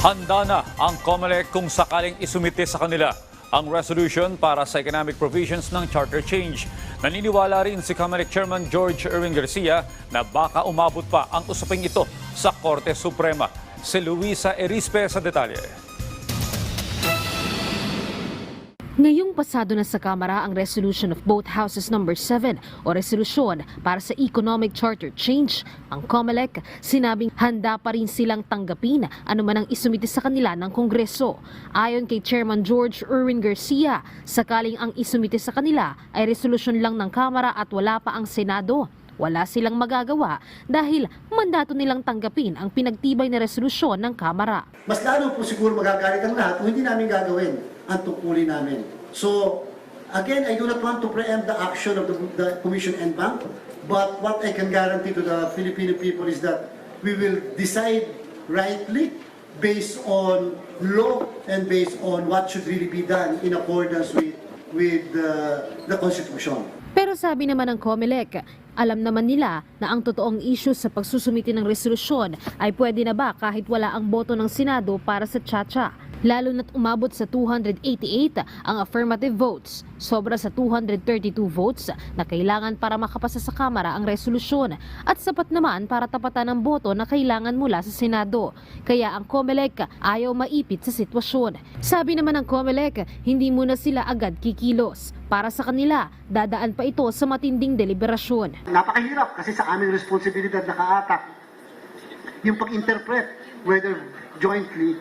Handa na ang COMELEC kung sakaling isumite sa kanila ang resolution para sa economic provisions ng charter change. Naniniwala rin si COMELEC Chairman George Erwin Garcia na baka umabot pa ang usaping ito sa Korte Suprema. Si Luisa Erispe sa detalye. Ngayong pasado na sa Kamara ang resolution of both houses number 7 o resolusyon para sa economic charter change, ang COMELEC sinabing handa pa rin silang tanggapin anuman ang isumite sa kanila ng Kongreso. Ayon kay Chairman George Erwin Garcia, sakaling ang isumite sa kanila ay resolusyon lang ng Kamara at wala pa ang Senado. Wala silang magagawa dahil mandato nilang tanggapin ang pinagtibay na resolusyon ng Kamara. mas lalo po siguro magagalit ang lahat kung hindi namin gagawin ang tungkulin namin. So, again, I do not want to preempt the action of the, the Commission and Bank, but what I can guarantee to the Filipino people is that we will decide rightly based on law and based on what should really be done in accordance with, with uh, the Constitution. Pero sabi naman ng COMELEC, alam naman nila na ang totoong issue sa pagsusumiti ng resolusyon ay pwede na ba kahit wala ang boto ng Senado para sa Chacha. Lalo na't umabot sa 288 ang affirmative votes, sobra sa 232 votes na kailangan para makapasa sa Kamara ang resolusyon at sapat naman para tapatan ang boto na kailangan mula sa Senado. Kaya ang COMELEC ayaw maipit sa sitwasyon. Sabi naman ng COMELEC, hindi muna sila agad kikilos. Para sa kanila, dadaan pa ito sa matinding deliberasyon. Napakahirap kasi sa aming responsibilidad nakaatak yung pag-interpret whether jointly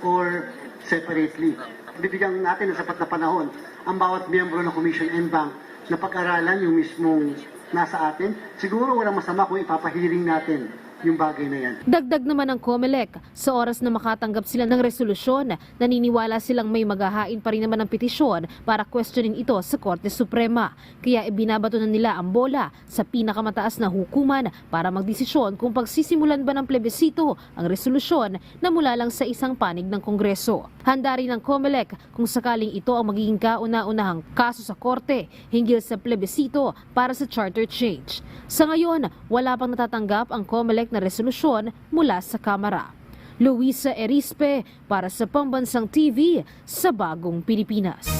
or separately. Bibigyan natin ng sapat na panahon ang bawat miyembro ng Commission and Bank na pag-aralan yung mismong nasa atin. Siguro walang masama kung ipapahiring natin yung bagay na yan. Dagdag naman ng COMELEC, sa oras na makatanggap sila ng resolusyon, naniniwala silang may maghahain pa rin naman ng petisyon para questionin ito sa Korte Suprema. Kaya ibinabato na nila ang bola sa pinakamataas na hukuman para magdesisyon kung pagsisimulan ba ng plebisito ang resolusyon na mula lang sa isang panig ng Kongreso. Handa rin ng COMELEC kung sakaling ito ang magiging kauna-unahang kaso sa Korte hinggil sa plebisito para sa charter change. Sa ngayon, wala pang natatanggap ang COMELEC na resolusyon mula sa Kamara. Luisa Erispe para sa Pambansang TV sa Bagong Pilipinas.